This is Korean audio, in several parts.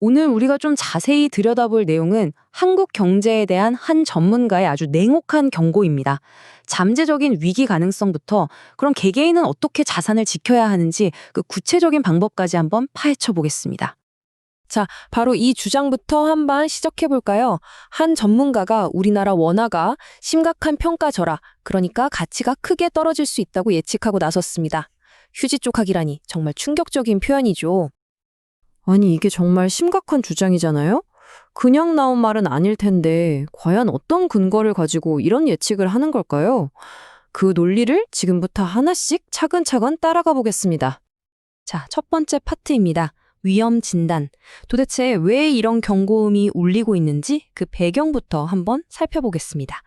오늘 우리가 좀 자세히 들여다볼 내용은 한국 경제에 대한 한 전문가의 아주 냉혹한 경고입니다. 잠재적인 위기 가능성부터 그럼 개개인은 어떻게 자산을 지켜야 하는지 그 구체적인 방법까지 한번 파헤쳐 보겠습니다. 자, 바로 이 주장부터 한번 시작해 볼까요? 한 전문가가 우리나라 원화가 심각한 평가 절하, 그러니까 가치가 크게 떨어질 수 있다고 예측하고 나섰습니다. 휴지 쪽하기라니 정말 충격적인 표현이죠. 아니, 이게 정말 심각한 주장이잖아요? 그냥 나온 말은 아닐 텐데, 과연 어떤 근거를 가지고 이런 예측을 하는 걸까요? 그 논리를 지금부터 하나씩 차근차근 따라가 보겠습니다. 자, 첫 번째 파트입니다. 위험 진단. 도대체 왜 이런 경고음이 울리고 있는지 그 배경부터 한번 살펴보겠습니다.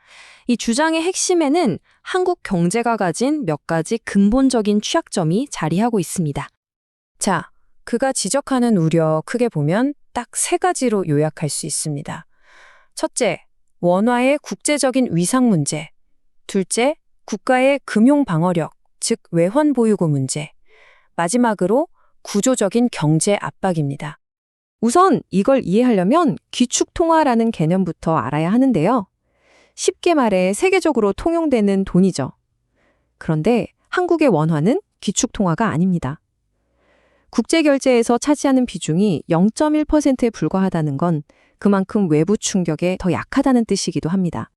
이 주장의 핵심에는 한국 경제가 가진 몇 가지 근본적인 취약점이 자리하고 있습니다. 자, 그가 지적하는 우려 크게 보면 딱 세 가지로 요약할 수 있습니다. 첫째, 원화의 국제적인 위상 문제. 둘째, 국가의 금융 방어력, 즉 외환 보유고 문제. 마지막으로 구조적인 경제 압박입니다. 우선 이걸 이해하려면 기축 통화라는 개념부터 알아야 하는데요. 쉽게 말해 세계적으로 통용되는 돈이죠. 그런데 한국의 원화는 기축 통화가 아닙니다. 국제 결제에서 차지하는 비중이 0.1%에 불과하다는 건 그만큼 외부 충격에 더 약하다는 뜻이기도 합니다.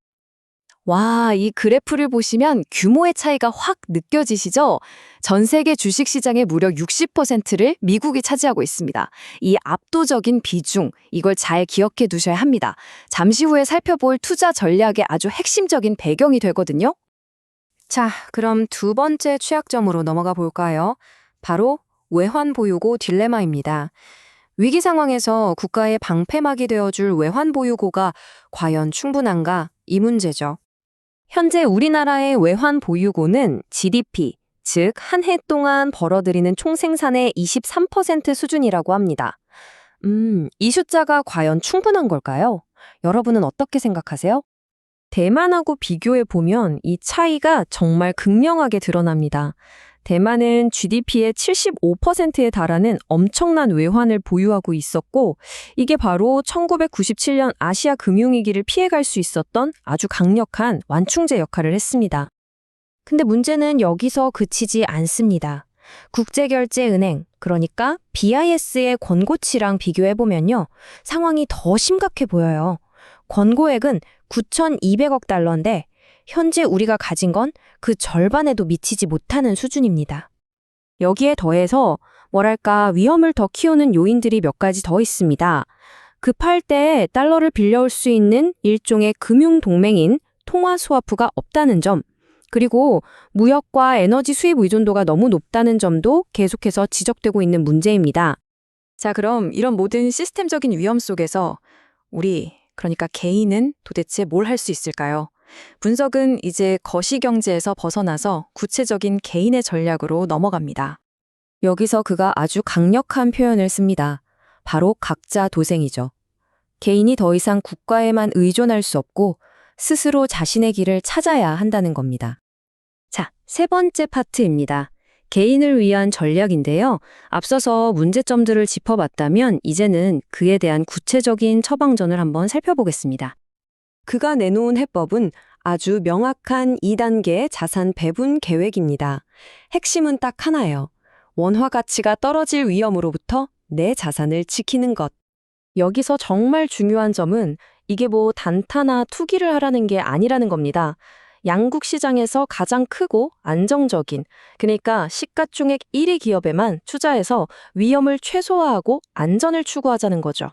와, 이 그래프를 보시면 규모의 차이가 확 느껴지시죠? 전 세계 주식 시장의 무려 60%를 미국이 차지하고 있습니다. 이 압도적인 비중, 이걸 잘 기억해 두셔야 합니다. 잠시 후에 살펴볼 투자 전략의 아주 핵심적인 배경이 되거든요. 자, 그럼 두 번째 취약점으로 넘어가 볼까요? 바로 외환 보유고 딜레마입니다. 위기 상황에서 국가의 방패막이 되어줄 외환 보유고가 과연 충분한가? 이 문제죠. 현재 우리나라의 외환 보유고는 GDP, 즉 한 해 동안 벌어들이는 총생산의 23% 수준이라고 합니다. 음, 이 숫자가 과연 충분한 걸까요? 여러분은 어떻게 생각하세요? 대만하고 비교해 보면 이 차이가 정말 극명하게 드러납니다. 대만은 GDP의 75%에 달하는 엄청난 외환을 보유하고 있었고, 이게 바로 1997년 아시아 금융위기를 피해갈 수 있었던 아주 강력한 완충제 역할을 했습니다. 근데 문제는 여기서 그치지 않습니다. 국제결제은행, 그러니까 BIS의 권고치랑 비교해보면요. 상황이 더 심각해 보여요. 권고액은 9,200억 달러인데 현재 우리가 가진 건 그 절반에도 미치지 못하는 수준입니다. 여기에 더해서 뭐랄까 위험을 더 키우는 요인들이 몇 가지 더 있습니다. 급할 때 달러를 빌려올 수 있는 일종의 금융 동맹인 통화 스와프가 없다는 점, 그리고 무역과 에너지 수입 의존도가 너무 높다는 점도 계속해서 지적되고 있는 문제입니다. 자, 그럼 이런 모든 시스템적인 위험 속에서 우리, 그러니까 개인은 도대체 뭘 할 수 있을까요? 분석은 이제 거시경제에서 벗어나서 구체적인 개인의 전략으로 넘어갑니다. 여기서 그가 아주 강력한 표현을 씁니다. 바로 각자 도생이죠. 개인이 더 이상 국가에만 의존할 수 없고 스스로 자신의 길을 찾아야 한다는 겁니다. 자, 세 번째 파트입니다. 개인을 위한 전략인데요. 앞서서 문제점들을 짚어봤다면 이제는 그에 대한 구체적인 처방전을 한번 살펴보겠습니다. 그가 내놓은 해법은 아주 명확한 2단계 자산 배분 계획입니다. 핵심은 딱 하나예요. 원화 가치가 떨어질 위험으로부터 내 자산을 지키는 것. 여기서 정말 중요한 점은 이게 뭐 단타나 투기를 하라는 게 아니라는 겁니다. 양국 시장에서 가장 크고 안정적인, 그러니까 시가총액 1위 기업에만 투자해서 위험을 최소화하고 안전을 추구하자는 거죠.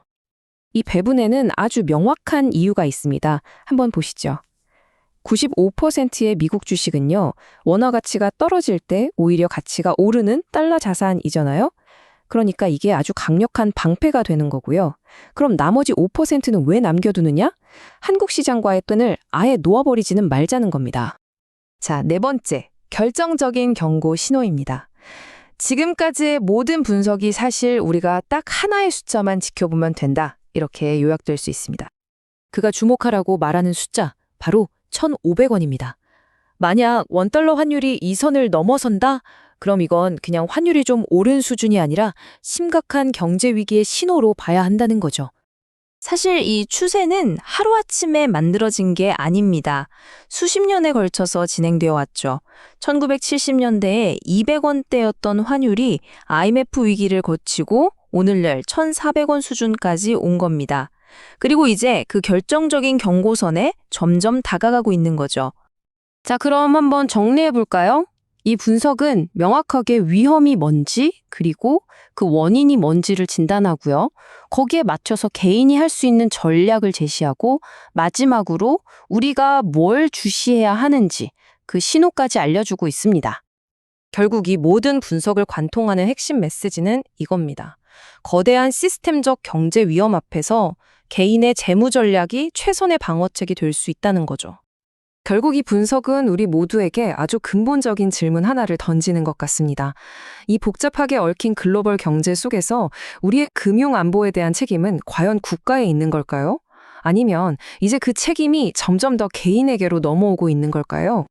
이 배분에는 아주 명확한 이유가 있습니다. 한번 보시죠. 95%의 미국 주식은요, 원화 가치가 떨어질 때 오히려 가치가 오르는 달러 자산이잖아요? 그러니까 이게 아주 강력한 방패가 되는 거고요. 그럼 나머지 5%는 왜 남겨두느냐? 한국 시장과의 끈을 아예 놓아버리지는 말자는 겁니다. 자, 네 번째, 결정적인 경고 신호입니다. 지금까지의 모든 분석이 사실 우리가 딱 하나의 숫자만 지켜보면 된다. 이렇게 요약될 수 있습니다. 그가 주목하라고 말하는 숫자, 바로 1,500원입니다. 만약 원달러 환율이 이 선을 넘어선다? 그럼 이건 그냥 환율이 좀 오른 수준이 아니라 심각한 경제 위기의 신호로 봐야 한다는 거죠. 사실 이 추세는 하루아침에 만들어진 게 아닙니다. 수십 년에 걸쳐서 진행되어 왔죠. 1970년대에 200원대였던 환율이 IMF 위기를 거치고 오늘날 1,400원 수준까지 온 겁니다. 그리고 이제 그 결정적인 경고선에 점점 다가가고 있는 거죠. 자, 그럼 한번 정리해 볼까요? 이 분석은 명확하게 위험이 뭔지, 그리고 그 원인이 뭔지를 진단하고요. 거기에 맞춰서 개인이 할 수 있는 전략을 제시하고, 마지막으로 우리가 뭘 주시해야 하는지 그 신호까지 알려주고 있습니다. 결국 이 모든 분석을 관통하는 핵심 메시지는 이겁니다. 거대한 시스템적 경제 위험 앞에서 개인의 재무 전략이 최선의 방어책이 될 수 있다는 거죠. 결국 이 분석은 우리 모두에게 아주 근본적인 질문 하나를 던지는 것 같습니다. 이 복잡하게 얽힌 글로벌 경제 속에서 우리의 금융 안보에 대한 책임은 과연 국가에 있는 걸까요? 아니면 이제 그 책임이 점점 더 개인에게로 넘어오고 있는 걸까요?